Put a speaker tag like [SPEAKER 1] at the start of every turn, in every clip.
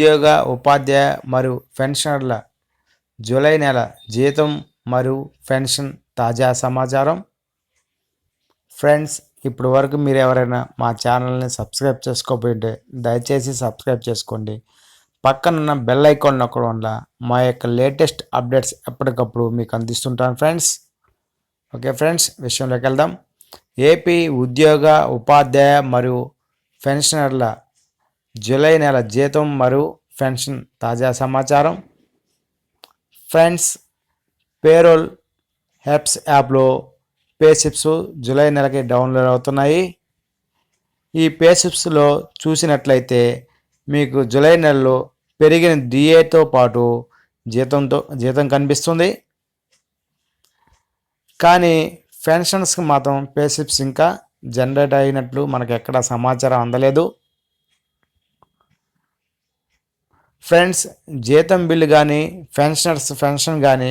[SPEAKER 1] ఉద్యోగ ఉపాధ్యాయ మరియు పెన్షనర్ల జూలై నెల జీతం మరియు పెన్షన్ తాజా సమాచారం. ఫ్రెండ్స్ ఇప్పటి వరకు మీరు ఎవరైనా మా ఛానల్ని సబ్స్క్రైబ్ చేసుకోకపోయింటే దయచేసి సబ్స్క్రైబ్ చేసుకోండి. పక్కనున్న బెల్ ఐకాన్ నొక్కడం వల్ల మా యొక్క లేటెస్ట్ అప్డేట్స్ ఎప్పటికప్పుడు మీకు అందిస్తుంటాను ఫ్రెండ్స్. ఓకే ఫ్రెండ్స్ విషయంలోకి వెళ్దాం. ఏపీ ఉద్యోగ ఉపాధ్యాయ మరియు పెన్షనర్ల జూలై నెల జీతం మరియు పెన్షన్. తాజా సమాచారం. ఫ్రెండ్స్ పేరోల్ హ్యాప్స్ యాప్లో పేషిప్స్ జూలై నెలకి డౌన్లోడ్ అవుతున్నాయి. ఈ పేషిప్స్లో చూసినట్లయితే మీకు జూలై నెలలో పెరిగిన డిఏతో పాటు జీతంతో జీతం కనిపిస్తుంది. కానీ పెన్షన్స్కి మాత్రం పేషిప్స్ ఇంకా జనరేట్ అయినట్లు మనకు ఎక్కడ సమాచారం అందలేదు. ఫ్రెండ్స్ జీతం బిల్లు కానీ పెన్షనర్స్ పెన్షన్ కానీ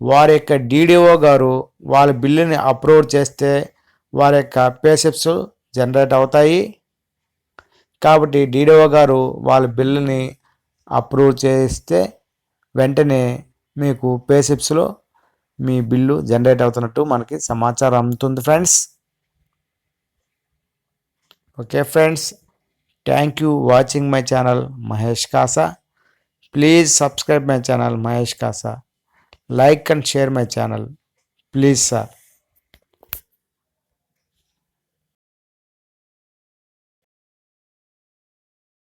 [SPEAKER 1] వారి యొక్క డీడీఓ గారు వాళ్ళ బిల్లుని అప్రూవ్ చేస్తే వారి యొక్క పేసెప్స్ జనరేట్ అవుతాయి. కాబట్టి డీడీఓ గారు వాళ్ళ బిల్లుని అప్రూవ్ చేస్తే వెంటనే మీకు పేసెప్స్లో మీ బిల్లు జనరేట్ అవుతున్నట్టు మనకి సమాచారం అందుతుంది friends. Okay friends thank you watching my channel Mahesh Kasa. Please subscribe my channel Mahesh Kasa like and share my channel please sir